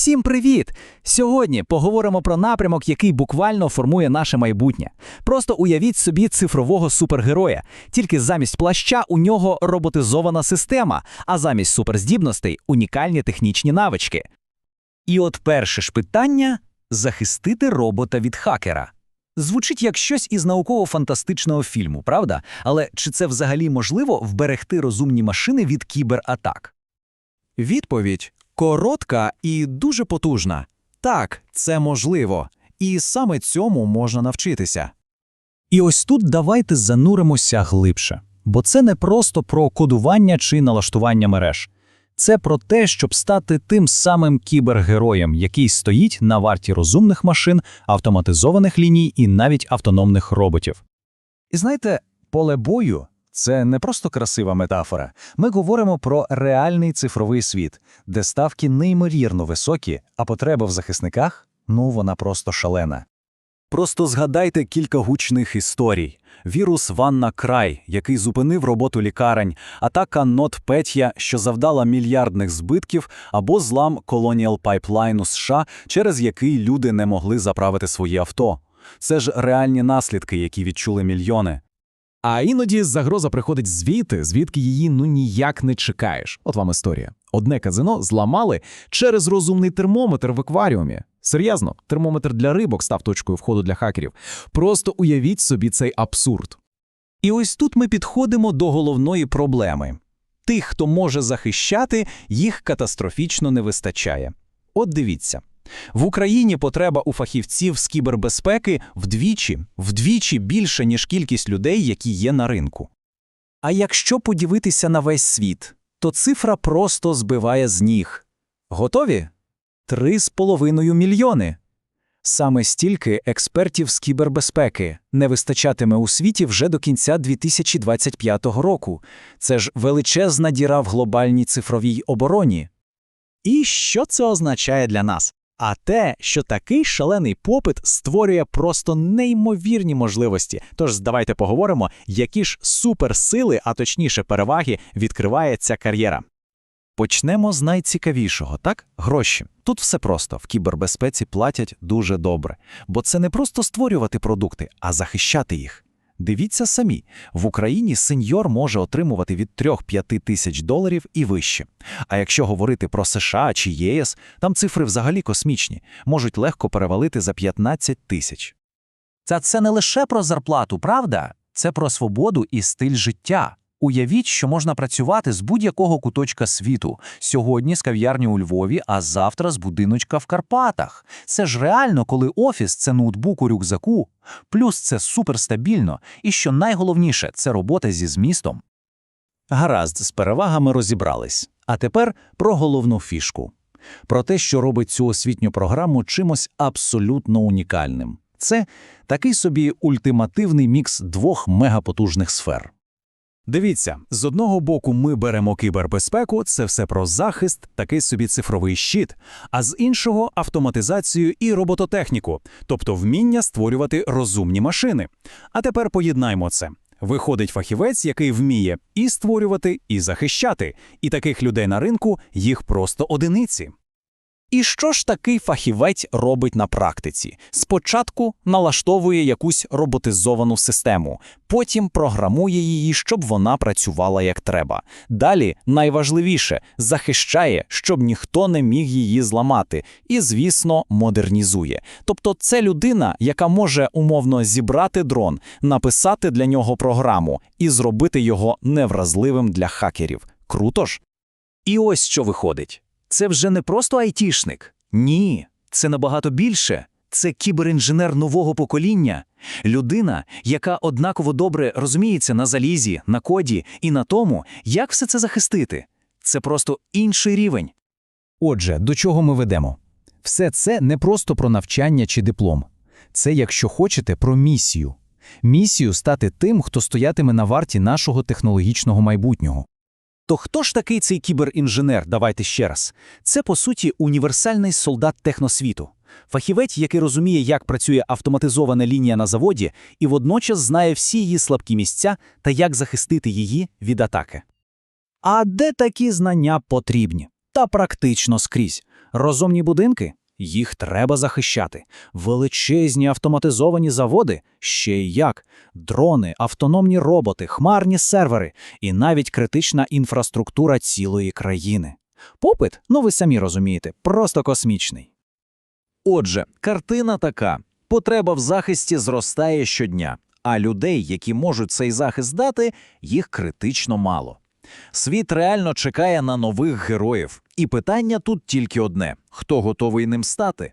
Усім привіт! Сьогодні поговоримо про напрямок, який буквально формує наше майбутнє. Просто уявіть собі цифрового супергероя. Тільки замість плаща у нього роботизована система, а замість суперздібностей унікальні технічні навички. І от перше ж питання захистити робота від хакера. Звучить як щось із науково-фантастичного фільму, правда? Але чи це взагалі можливо вберегти розумні машини від кібератак? Відповідь коротка і дуже потужна. Так, це можливо, і саме цьому можна навчитися. І ось тут давайте зануримося глибше, бо це не просто про кодування чи налаштування мереж. Це про те, щоб стати тим самим кібергероєм, який стоїть на варті розумних машин, автоматизованих ліній і навіть автономних роботів. І знаєте, поле бою це не просто красива метафора. Ми говоримо про реальний цифровий світ, де ставки неймовірно високі, а потреба в захисниках ну вона просто шалена. Просто згадайте кілька гучних історій: вірус Ванна Край, який зупинив роботу лікарень, атака Нот Петя, що завдала мільярдних збитків, або злам Colonial Pipeline у США, через який люди не могли заправити свої авто. Це ж реальні наслідки, які відчули мільйони. А іноді загроза приходить звідти, звідки її ну ніяк не чекаєш. От вам історія. Одне казино зламали через розумний термометр в акваріумі. Серйозно, термометр для рибок став точкою входу для хакерів. Просто уявіть собі цей абсурд. І ось тут ми підходимо до головної проблеми. Тих, хто може захищати, їх катастрофічно не вистачає. От дивіться. В Україні потреба у фахівців з кібербезпеки вдвічі, вдвічі більше, ніж кількість людей, які є на ринку. А якщо подивитися на весь світ, то цифра просто збиває з ніг. Готові? Три з половиною мільйони. Саме стільки експертів з кібербезпеки не вистачатиме у світі вже до кінця 2025 року. Це ж величезна діра в глобальній цифровій обороні. І що це означає для нас? А те, що такий шалений попит створює просто неймовірні можливості. Тож давайте поговоримо, які ж суперсили, а точніше переваги, відкриває ця кар'єра. Почнемо з найцікавішого, так? Гроші. Тут все просто в кібербезпеці платять дуже добре, бо це не просто створювати продукти, а захищати їх. Дивіться самі, в Україні сеньор може отримувати від 3-5 тисяч доларів і вище. А якщо говорити про США чи ЄС, там цифри взагалі космічні, можуть легко перевалити за 15 тисяч. Та це не лише про зарплату, правда? Це про свободу і стиль життя. Уявіть, що можна працювати з будь-якого куточка світу. Сьогодні з кав'ярні у Львові, а завтра з будиночка в Карпатах. Це ж реально, коли офіс це ноутбук у рюкзаку. Плюс це суперстабільно. І що найголовніше, це робота зі змістом. Гаразд, з перевагами розібрались. А тепер про головну фішку. Про те, що робить цю освітню програму чимось абсолютно унікальним. Це такий собі ультимативний мікс двох мегапотужних сфер. Дивіться, з одного боку, ми беремо кібербезпеку, це все про захист, такий собі цифровий щит, а з іншого автоматизацію і робототехніку, тобто вміння створювати розумні машини. А тепер поєднаймо це. Виходить фахівець, який вміє і створювати, і захищати, і таких людей на ринку їх просто одиниці. І що ж такий фахівець робить на практиці? Спочатку налаштовує якусь роботизовану систему, потім програмує її, щоб вона працювала як треба. Далі, найважливіше, захищає, щоб ніхто не міг її зламати, і, звісно, модернізує. Тобто, це людина, яка може умовно зібрати дрон, написати для нього програму і зробити його невразливим для хакерів. Круто ж? І ось що виходить. Це вже не просто айтішник. Ні, це набагато більше. Це кіберінженер нового покоління, людина, яка однаково добре розуміється на залізі, на коді і на тому, як все це захистити. Це просто інший рівень. Отже, до чого ми ведемо? Все це не просто про навчання чи диплом. Це, якщо хочете, про місію. Місію стати тим, хто стоятиме на варті нашого технологічного майбутнього. То хто ж такий цей кіберінженер? Давайте ще раз. Це, по суті, універсальний солдат техносвіту. Фахівець, який розуміє, як працює автоматизована лінія на заводі, і водночас знає всі її слабкі місця та як захистити її від атаки. А де такі знання потрібні? Та практично скрізь. Розумні будинки? Їх треба захищати. Величезні автоматизовані заводи? Ще й як. Дрони, автономні роботи, хмарні сервери і навіть критична інфраструктура цілої країни. Попит, ну ви самі розумієте, просто космічний. Отже, картина така: потреба в захисті зростає щодня, а людей, які можуть цей захист дати, їх критично мало. Світ реально чекає на нових героїв, і питання тут тільки одне: хто готовий ним стати?